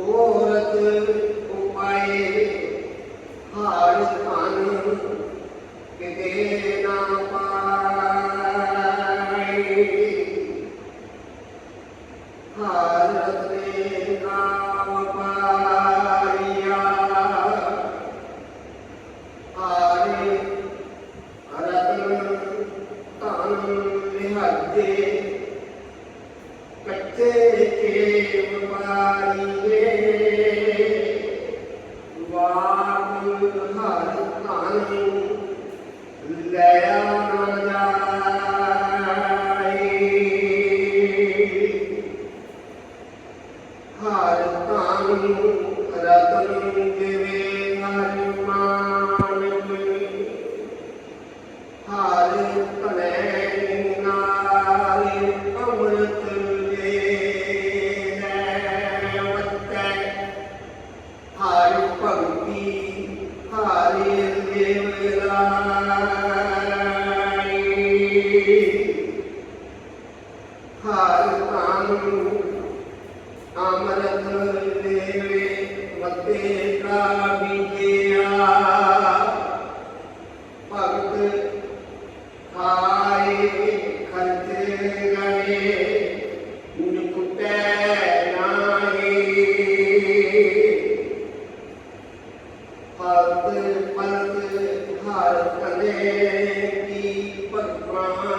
ਔਰਤ ਉਪਾਏ ਹਾਰ ਧਨ ਕਿਤੇ ਨਾ ਪਾਏ। ਹਾਰਤ ਨੇ ਨਾਮ ਪਾਇਆ ਹਾਰੇ ਰਤਨ ਧਨ body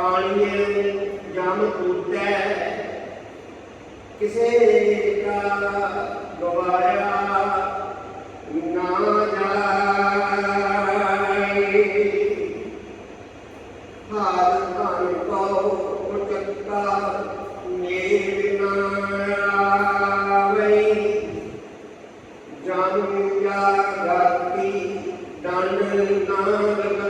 पाणिये जम उदय किसे का गवाया? ना जाए। हार धन पाओ मुटक्का मेर नावे जम जागती दंड ना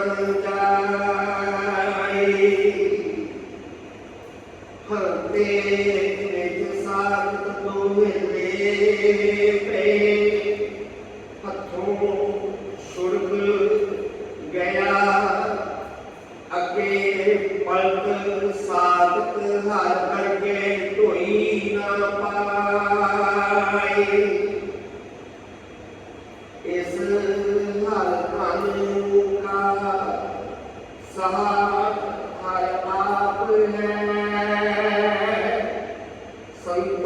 समाय आप हैं। संत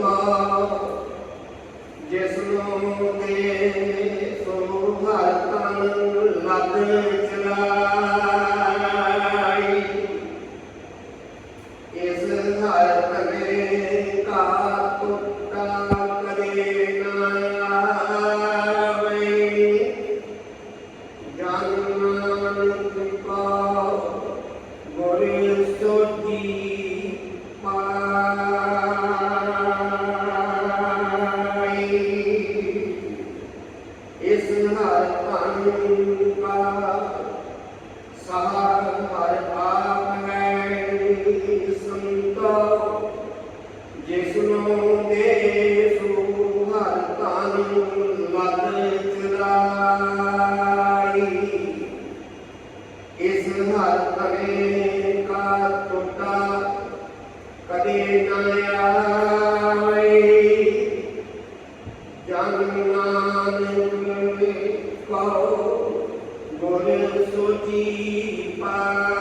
जिसनों के सोभा तन लग ਇਸ ਹੱਥ ਵੇ ਕਾ ਟੁੱਟਾ ਕਦੇ ਨਾ ਆਵੇ ਜਨ ਨਾਨਕ ਕਹੋ ਗੁਰ ਸੋਚੀ ਪਾਏ।